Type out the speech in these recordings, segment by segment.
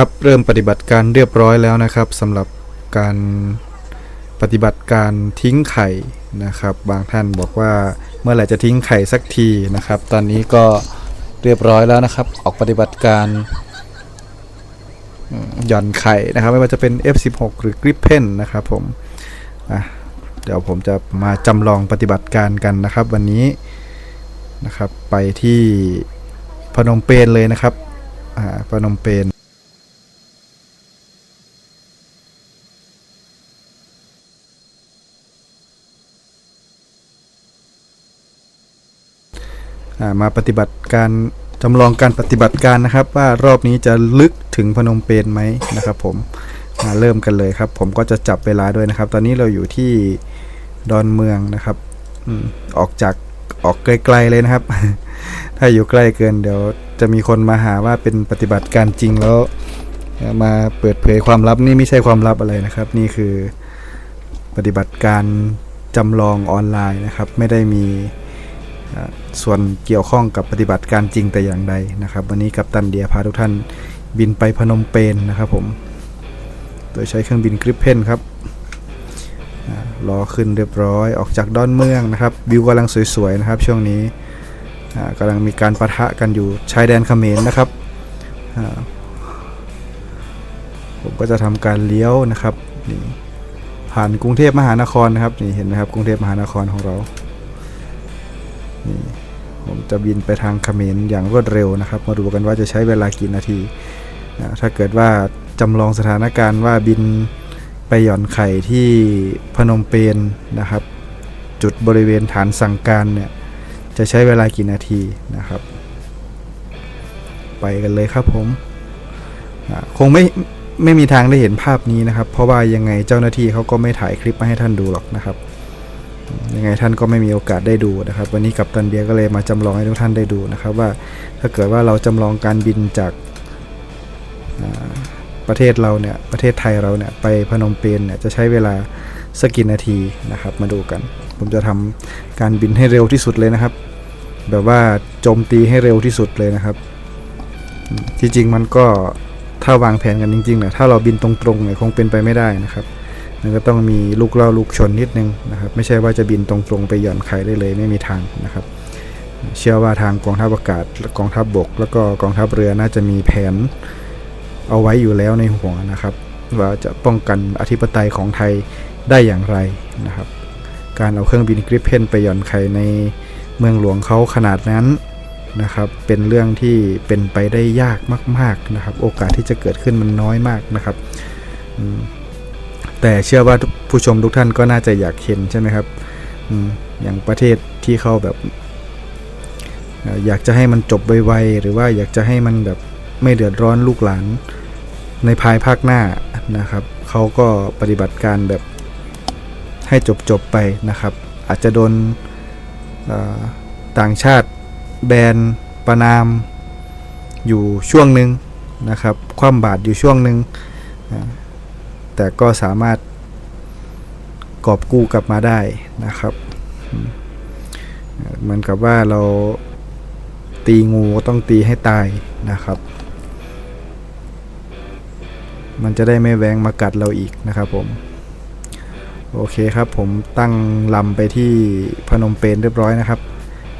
ครับเริ่มปฏิบัติการเรียบร้อยแล้วนะครับสำหรับการปฏิบัติการทิ้งไข่นะครับ บางท่านบอกว่าเมื่อไหร่จะทิ้งไข่สักทีนะครับ ตอนนี้ก็เรียบร้อยแล้วนะครับ ออกปฏิบัติการหย่อนไข่นะครับ ไม่ว่าจะเป็น F16 หรือ Gripen นะครับผมเดี๋ยวผมจะมาจำลองปฏิบัติการกันนะครับ วันนี้นะครับไปที่พนมเปญเลยนะครับพนมเปญ มาปฏิบัติการจำลองการปฏิบัติการนะครับ ว่ารอบนี้จะลึกถึงพนมเปญไหมนะครับ ผมมาเริ่มกันเลยครับ ผมก็จะจับเวลาด้วยนะครับ ตอนนี้เราอยู่ที่ดอนเมืองนะครับออกจากออกไกลๆเลยนะครับ ถ้าอยู่ใกล้เกินเดี๋ยวจะมีคนมาหาว่าเป็นปฏิบัติการจริงแล้วมาเปิดเผยความลับนี่ไม่ใช่ความลับอะไรนะครับ นี่คือปฏิบัติการจำลองออนไลน์นะครับ ไม่ได้มี ส่วนเกี่ยวข้องกับปฏิบัติการจริงแต่อย่างใดนะครับ วันนี้กัปตันเดียพาทุกท่านบินไปพนมเปญนะครับผม โดยใช้เครื่องบินกริปเพนครับรอขึ้นเรียบร้อยออกจากดอนเมืองนะครับ วิวกำลังสวยๆนะครับ ช่วงนี้กำลังมีการประทะกันอยู่ชายแดนเขมรนะครับผมก็จะทำการเลี้ยวนะครับนี่ผ่านกรุงเทพมหานครนะครับนี่เห็นไหมครับกรุงเทพมหานครของเรา นี่ผมจะบินไปทางเขมรอย่างรวดเร็วนะครับ มาดูกันว่าจะใช้เวลากี่นาทีนะถ้าเกิดว่าจำลองสถานการณ์ว่าบินไปหย่อนไข่ที่พนมเปญนะครับ จุดบริเวณฐานสั่งการเนี่ยจะใช้เวลากี่นาทีนะครับ ไปกันเลยครับผมคงไม่ไม่มีทางได้เห็นภาพนี้นะครับ เพราะว่ายังไงเจ้าหน้าที่เขาก็ไม่ถ่ายคลิปมาให้ท่านดูหรอกนะครับ ยังไงท่านก็ไม่มีโอกาสได้ดูนะครับ วันนี้กับตันเบียร์ก็เลยมาจำลองให้ทุกท่านได้ดูนะครับ ว่าถ้าเกิดว่าเราจำลองการบินจากประเทศเราเนี่ยประเทศไทยเราเนี่ยไปพนมเปญเนี่ยจะใช้เวลาสักกี่นาทีนะครับ มาดูกัน ผมจะทำการบินให้เร็วที่สุดเลยนะครับ แบบว่าโจมตีให้เร็วที่สุดเลยนะครับที่จริงมันก็ถ้าวางแผนกันจริงๆเนี่ยถ้าเราบินตรงๆเนี่ยคงเป็นไปไม่ได้นะครับ มันก็ต้องมีลูกเล่าลูกชนนิดนึงนะครับ ไม่ใช่ว่าจะบินตรงๆไปหย่อนไข่ได้เลยไม่มีทางนะครับ เชื่อว่าทางกองทัพอากาศกองทัพบบก แล้วก็กองทัพเรือน่าจะมีแผนเอาไว้อยู่แล้วในหัวนะครับ ว่าจะป้องกันอธิปไตยของไทยได้อย่างไรนะครับ การเอาเครื่องบินกริปเพนไปหย่อนไข่ในเมืองหลวงเขาขนาดนั้นนะครับ เป็นเรื่องที่เป็นไปได้ยากมาก ๆนะครับ โอกาสที่จะเกิดขึ้นมันน้อยมากนะครับอืม แต่เชื่อว่าผู้ชมทุกท่านก็น่าจะอยากเห็นใช่ไหมครับอย่างประเทศที่เขาแบบ อยากจะให้มันจบไวๆหรือว่าอยากจะให้มันแบบไม่เดือดร้อนลูกหลานในภายภาคหน้านะครับเขาก็ปฏิบัติการแบบให้จบๆไปนะครับ อาจจะโดนต่างชาติแบนประนามอยู่ช่วงหนึ่งนะครับ คว่ำบาตรอยู่ช่วงหนึ่ง แต่ก็สามารถกอบกู้กลับมาได้นะครับมเหมือนกับว่าเราตีงูต้องตีให้ตายนะครับ มันจะได้ไม่แวงมากัดเราอีกนะครับผม โอเคครับผมตั้งลำไปที่พนมเปญเรียบร้อยนะครับ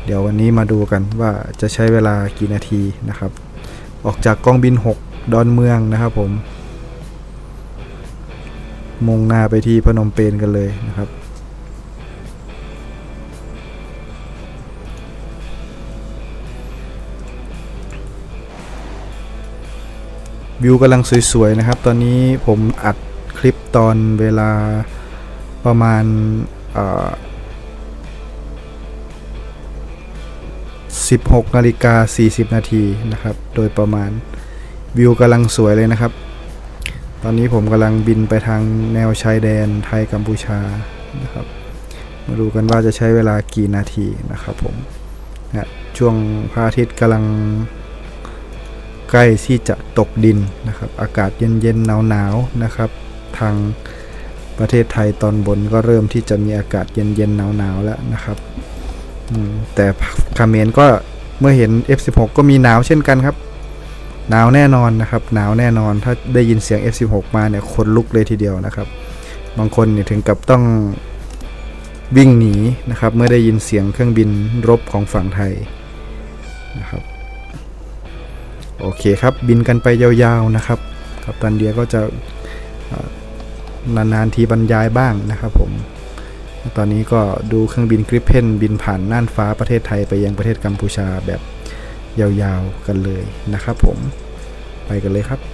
เดี๋ยววันนี้มาดูกันว่าจะใช้เวลากี่นาทีนะครับ ออกจากกองบิน 6 ดอนเมืองนะครับผม มุ่งหน้าไปที่พนมเปญกันเลยนะครับ วิวกำลังสวยๆนะครับ ตอนนี้ผมอัดคลิปตอนเวลาประมาณ16นาฬิกา40 นาทีนะครับ โดยประมาณวิวกำลังสวยเลยนะครับ ตอนนี้ผมกำลังบินไปทางแนวชายแดนไทยกัมพูชานะครับ มาดูกันว่าจะใช้เวลากี่นาทีนะครับผมนะช่วงพระอาทิตย์กำลังใกล้ที่จะตกดินนะครับ อากาศเย็นๆหนาวๆนะครับ ทางประเทศไทยตอนบนก็เริ่มที่จะมีอากาศเย็นๆหนาวๆแล้วนะครับแต่คาเมรก็เมื่อเห็น F16 ก็มีหนาวเช่นกันครับ หนาวแน่นอนนะครับ หนาวแน่นอนถ้าได้ยินเสียง F16 มาเนี่ยขนลุกเลยทีเดียวนะครับ บางคนเนี่ยถึงกับต้องวิ่งหนีนะครับ เมื่อได้ยินเสียงเครื่องบินรบของฝั่งไทยนะครับโอเคครับบินกันไปยาวๆนะครับกับตันเดียก็จะนานๆทีบรรยายบ้างนะครับผม ตอนนี้ก็ดูเครื่องบินกริปเพนบินผ่านน่านฟ้าประเทศไทยไปยังประเทศกัมพูชาแบบ ยาวๆกันเลยนะครับผมไปกันเลยครับ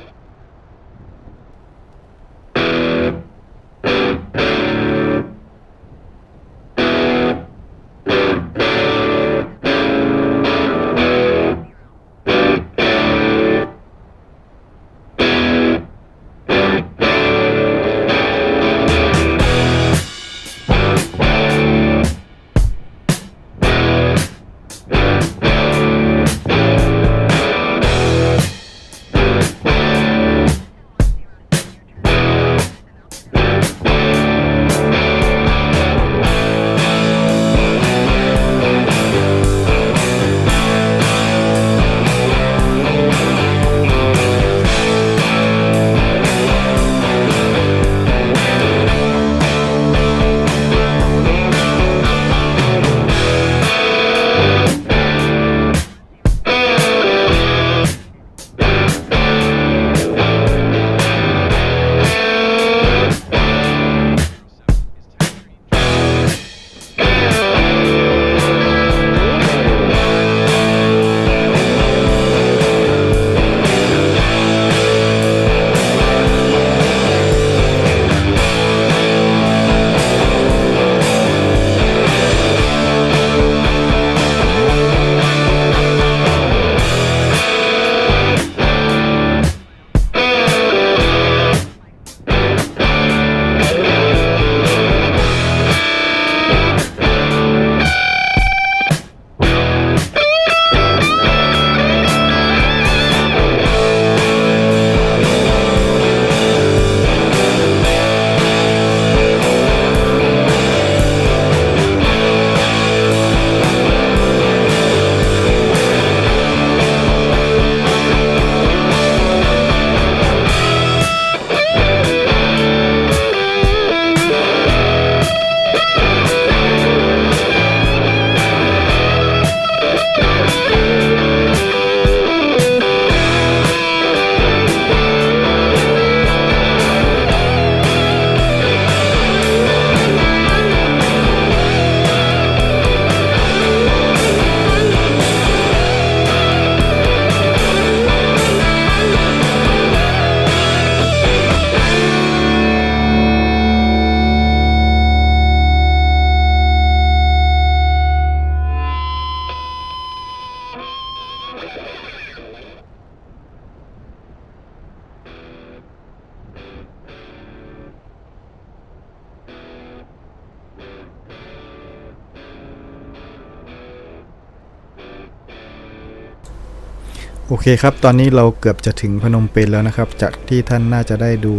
โอเคครับ ตอนนี้เราเกือบจะถึงพนมเปญแล้วนะครับ จากที่ท่านน่าจะได้ดู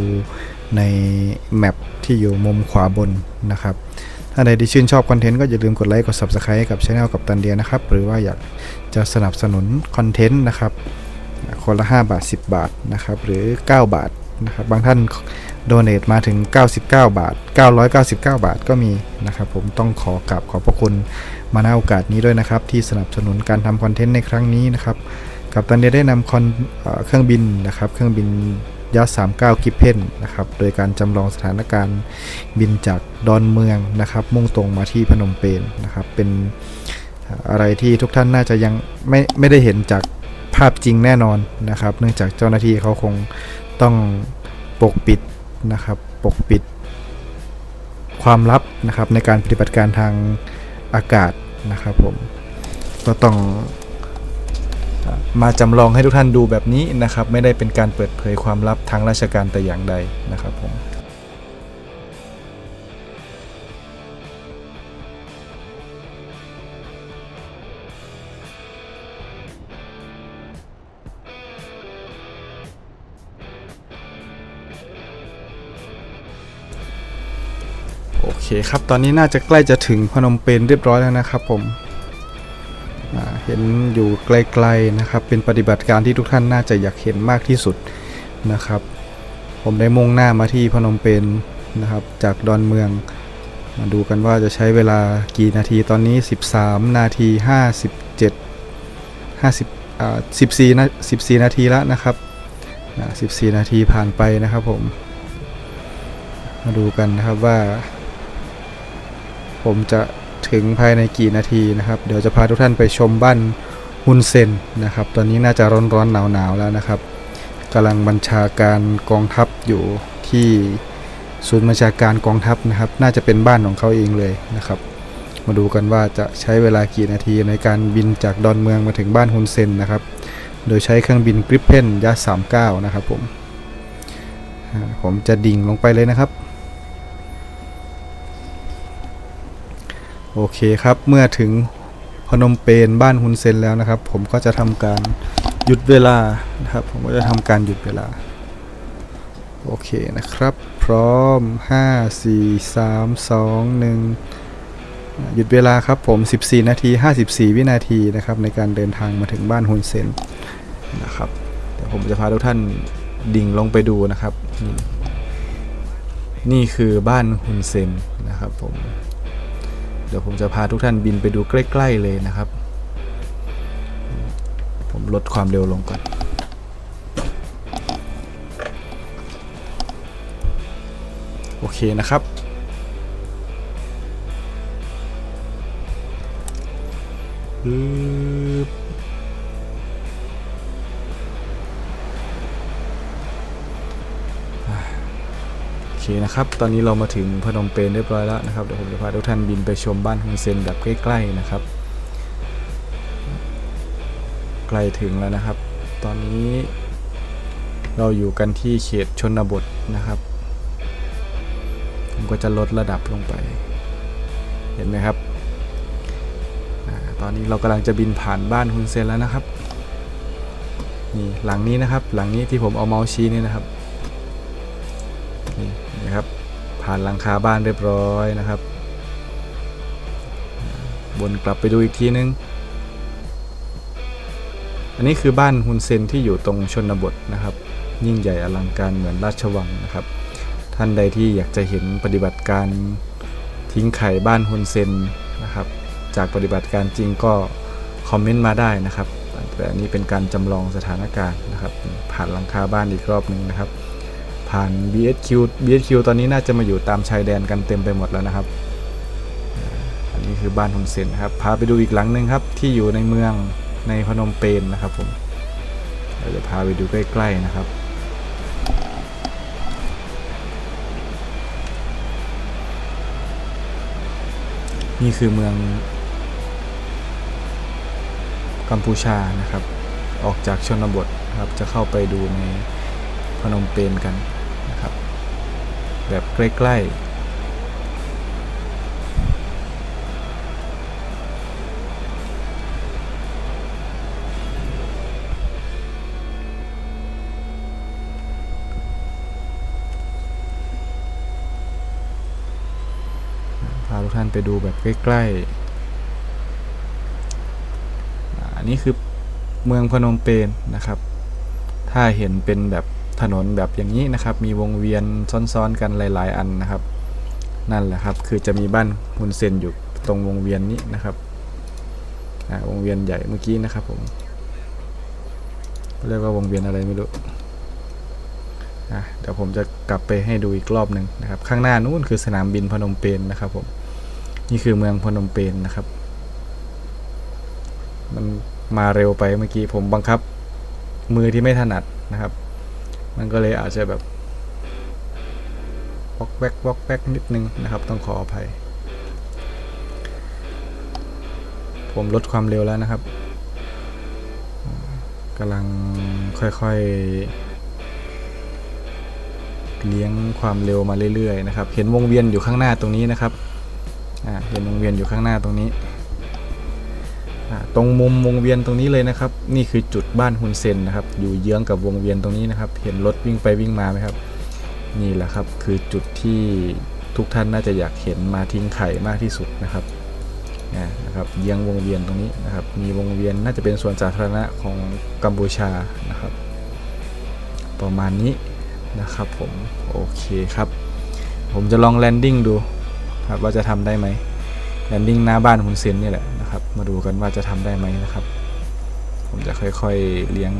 ในแมปที่อยู่มุมขวาบนนะครับ ถ้าใดที่ชื่นชอบคอนเทนต์ก็อย่าลืมกดไลค์กด Subscribe กับช anel กับตันเดียนะครับ หรือว่าอยากจะสนับสนุนคอนเทนต์นะครับ คนละ 5 บาท 10 บาทนะครับ หรือ 9 บาทนะครับ บางท่านโดเน a มาถึง 99 บาท 999 บาทก็มีนะครับ ผมต้องขอกราบขอบพระคุณมาณโอกาสนี้ด้วยนะครับ ที่สนับสนุนการทำคอนเทนต์ในครั้งนี้นะครับ กับตันเดียได้นำคอนเอเครื่องบินนะครับ เครื่องบินยัส39 กิฟเพนนะครับ โดยการจำลองสถานการณ์บินจากดอนเมืองนะครับ มุ่งตรงมาที่พนมเปญนะครับ เป็นอะไรที่ทุกท่านน่าจะยังไม่ไม่ได้เห็นจากภาพจริงแน่นอนนะครับ เนื่องจากเจ้าหน้าที่เขาคงต้องปกปิดนะครับ ปกปิดความลับนะครับในการปฏิบัติการทางอากาศนะครับผม ก็ต้อง มาจำลองให้ทุกท่านดูแบบนี้นะครับ ไม่ได้เป็นการเปิดเผยความลับทางราชการแต่อย่างใดนะครับผมโอเคครับ ตอนนี้น่าจะใกล้จะถึงพนมเปญเรียบร้อยแล้วนะครับผม เห็นอยู่ไกลๆนะครับ เป็นปฏิบัติการที่ทุกท่านน่าจะอยากเห็นมากที่สุดนะครับ ผมได้มุ่งหน้ามาที่พนมเปญนนะครับ จากดอนเมือง มาดูกันว่าจะใช้เวลากี่นาทีตอนนี้ 13 นาที 57 50อ่า14นา14 นาทีแล้วนะครับอ่า14 นาทีผ่านไปนะครับผม มาดูกันนะครับว่า ผมจะ ถึงภายในกี่นาทีนะครับ เดี๋ยวจะพาทุกท่านไปชมบ้านฮุนเซนนะครับ ตอนนี้น่าจะร้อนๆหนาวๆแล้วนะครับกำลังบัญชาการกองทัพอยู่ที่ศูนย์บัญชาการกองทัพนะครับ น่าจะเป็นบ้านของเขาเองเลยนะครับ มาดูกันว่าจะใช้เวลากี่นาทีในการบินจากดอนเมืองมาถึงบ้านฮุนเซนนะครับ โดยใช้เครื่องบินกริปเพนยัส39 นะครับผมผมจะดิ่งลงไปเลยนะครับ โอเคครับเมื่อถึงพนมเปญบ้านฮุนเซนแล้วนะครับ ผมก็จะทำการหยุดเวลานะครับ ผมก็จะทำการหยุดเวลา โอเคนะครับ พร้อม 5 4 3 2 1 หยุดเวลาครับผม 14 นาที 54 วินาทีนะครับ ในการเดินทางมาถึงบ้านฮุนเซนนะครับเดี๋ยวผมจะพาทุกท่านดิ่งลงไปดูนะครับ นี่นี่คือบ้านฮุนเซนนะครับผม ดี๋ยวผมจะพาทุกท่านบินไปดูใกล้ ๆ เลยนะครับ ผมลดความเร็วลงก่อน โอเคนะครับปึ๊บ นะครับ ตอนนี้เรามาถึงพนมเปญเรียบร้อยแล้วนะครับ เดี๋ยวผมจะพาทุกท่านบินไปชมบ้านฮุนเซนแบบใกล้ๆนะครับ ใกล้ถึงแล้วนะครับ ตอนนี้เราอยู่กันที่เขตชนบทนะครับ ผมก็จะลดระดับลงไป เห็นไหมครับอตอนนี้เรากำลังจะบินผ่านบ้านฮุนเซนแล้วนะครับ นี่หลังนี้นะครับ หลังนี้ที่ผมเอาเมาส์ชี้นี่นะครับ ผ่านหลังคาบ้านเรียบร้อยนะครับบนกลับไปดูอีกทีนึง อันนี้คือบ้านฮุนเซนที่อยู่ตรงชนบทนะครับ ยิ่งใหญ่อลังการเหมือนราชวังนะครับ ท่านใดที่อยากจะเห็นปฏิบัติการทิ้งไข่บ้านฮุนเซนนะครับ จากปฏิบัติการจริงก็คอมเมนต์มาได้นะครับ แต่อันนี้เป็นการจำลองสถานการณ์นะครับ ผ่านหลังคาบ้านอีกรอบหนึ่งนะครับ ผ่าน BSQ BSQ ตอนนี้น่าจะมาอยู่ตามชายแดนกันเต็มไปหมดแล้วนะครับ อันนี้คือบ้านฮุนเซนครับ พาไปดูอีกหลังหนึ่งครับที่อยู่ในเมืองในพนมเปญนะครับผมเราจะพาไปดูใกล้ๆนะครับนี่คือเมืองกัมพูชานะครับ ออกจากชนบทครับ จะเข้าไปดูในพนมเปญกัน แบบใกล้ๆพาทุกท่านไปดูแบบใกล้ๆ อันนี้คือเมืองพนมเปญนนะครับ ถ้าเห็นเป็นแบบ ถนนแบบอย่างนี้นะครับ มีวงเวียนซ้อนๆกันหลาย ๆ อันนะครับ นั่นแหละครับ คือจะมีบ้านฮุนเซนอยู่ตรงวงเวียนนี้นะครับวงเวียนใหญ่เมื่อกี้นะครับผมเรียกว่าวงเวียนอะไรไม่รู้อะเดี๋ยวผมจะกลับไปให้ดูอีกรอบหนึ่งนะครับ ข้างหน้านู้นคือสนามบินพนมเปญนะครับผมนี่คือเมืองพนมเปญนะครับ มันมาเร็วไปเมื่อกี้ผมบังคับ มือที่ไม่ถนัดนะครับ มันก็เลยอาจจะแบบวอกแวกวอกแวกนิดนึงนะครับ ต้องขออภัย ผมลดความเร็วแล้วนะครับกำลังค่อยๆ เลี้ยงความเร็วมาเรื่อยๆนะครับ เห็นวงเวียนอยู่ข้างหน้าตรงนี้นะครับเห็นวงเวียนอยู่ข้างหน้าตรงนี้ ตรงมุมวงเวียนตรงนี้เลยนะครับ นี่คือจุดบ้านฮุนเซนนะครับ อยู่เยื้องกับวงเวียนตรงนี้นะครับ เห็นรถวิ่งไปวิ่งมาไหมครับ นี่แหละครับคือจุดที่ทุกท่านน่าจะอยากเห็นมาทิ้งไข่มากที่สุดนะครับนะครับเยื้องวงเวียนตรงนี้นะครับ มีวงเวียนน่าจะเป็นส่วนสาธารณะของกัมพูชานะครับ ประมาณนี้นะครับผมโอเคครับ ผมจะลองแลนดิ้งดูครับว่าจะทำได้ไหมแลนดิ้งหน้าบ้านคุณเซนนี่แหละ นะครับ มาดูกันว่าจะทำได้ไหมนะครับ ผมจะค่อยๆเลี้ยง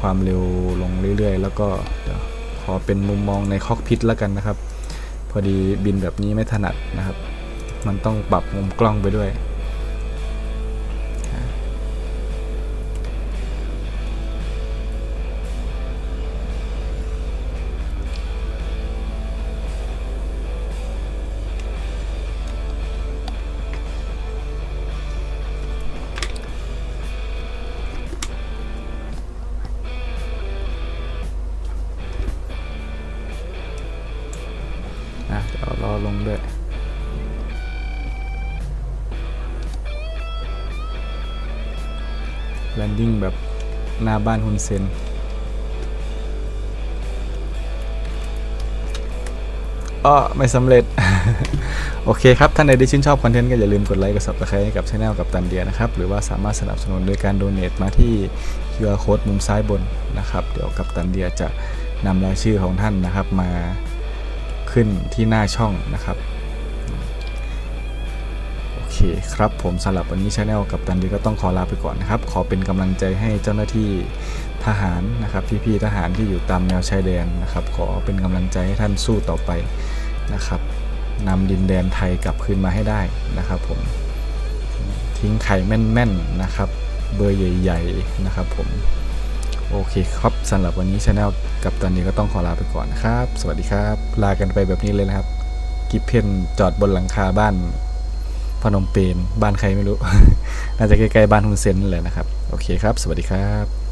ความเร็วลงเรื่อยๆ แล้วก็เดี๋ยวขอเป็นมุมมองในคอกพิทแล้วกันนะครับ พอดีบินแบบนี้ไม่ถนัดนะครับ มันต้องปรับมุมกล้องไปด้วย รอลงด้วยแลนดิ้งแบบหน้าบ้านฮุนเซน อ้อ ไม่สำเร็จ โอเคครับ ท่านใดที่ชื่นชอบคอนเทนต์ก็อย่าลืมกดไลค์กด subscribe ให้กับช anel กับตันเดียนะครับ หรือว่าสามารถสนับสนุนโดยการโดเน a มาที่ QR code มุมซ้ายบนนะครับ เดี๋ยวกับตันเดียจะนำรายชื่อของท่านนะครับมา ขึ้นที่หน้าช่องนะครับโอเคครับผมสำหรับวันนี้ช anel กับตันดีก็ต้องขอลาไปก่อนนะครับ ขอเป็นกำลังใจให้เจ้าหน้าที่ทหารนะครับ พี่ๆทหารที่อยู่ตามแนวชายแดนนะครับ ขอเป็นกำลังใจให้ท่านสู้ต่อไปนะครับนำดินแดนไทยกลับคืนมาให้ได้นะครับผมทิ้งไข่แม่นๆนะครับ เบอร์ใหญ่ ๆ นะครับผม โอเคครับสำหรับวันนี้ช anel กับตอนนี้ก็ต้องขอลาไปก่อนนะครับ สวัสดีครับ ลากันไปแบบนี้เลยนะครับ กิฟเพนจอดบนหลังคาบ้าน พนมเปญบ้านใครไม่รู้ น่าจะใกล้ๆบ้านฮุนเซนนั่นแหละนะครับ โอเคครับ สวัสดีครับ